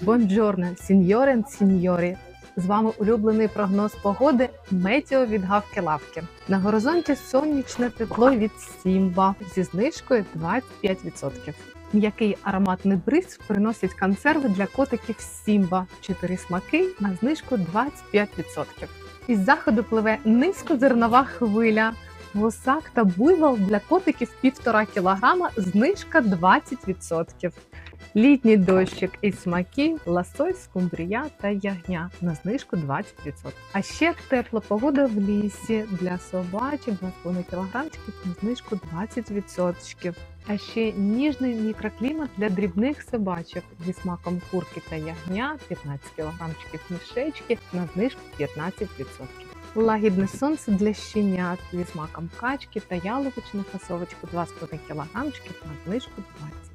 Бонджорно, сіньорен, сіньорі. З вами улюблений прогноз погоди Метео від Гавки Лавки. На горизонті сонячне тепло від Сімба зі знижкою 25%. М'який ароматний бриз приносить консерви для котиків Сімба. Чотири смаки на знижку 25%. Із заходу пливе низькозернова хвиля. Гусак та буйвол для котиків 1,5 кг, знижка 20%. Літній дощик із смаків, ласой, скумбрія та ягня на знижку 20%. А ще тепла погода в лісі для собачок 2,5 кг на знижку 20%. А ще ніжний мікроклімат для дрібних собачок зі смаком курки та ягня 15 кг мішечки на знижку 15%. Лагідне сонце для щенят зі смаком качки та яловичну фасовочку 2,5 кг на знижку 20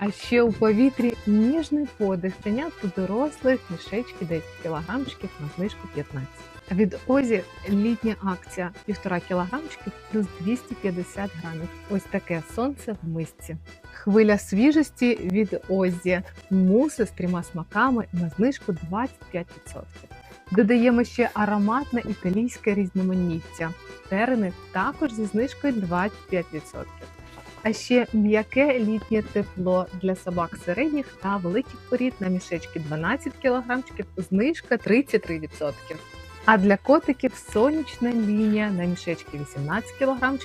а ще у повітрі ніжний подих щенят у дорослих мішечки 10 кілограмчиків на знижку 15. Від Озі літня акція 1,5 кілограмчиків плюс 250 грамів. Ось таке сонце в мисці. Хвиля свіжості від Озі. Муси з трьома смаками на знижку 25%. Додаємо ще ароматне італійське різноманіття. Терени також зі знижкою 25%. А ще м'яке літнє тепло для собак середніх та великих порід на мішечки 12 кг, знижка 33%. А для котиків сонячна лінія на мішечки 18 кг,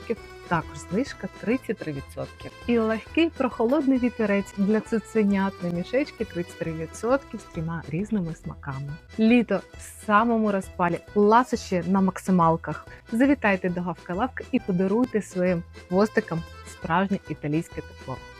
також знижка 33%. І легкий прохолодний вітерець для цуценят на мішечки 33% з трьома різними смаками. Літо в самому розпалі, ласощі на максималках. Завітайте до Гавка Лавки і подаруйте своїм хвостикам справжнє італійське тепло.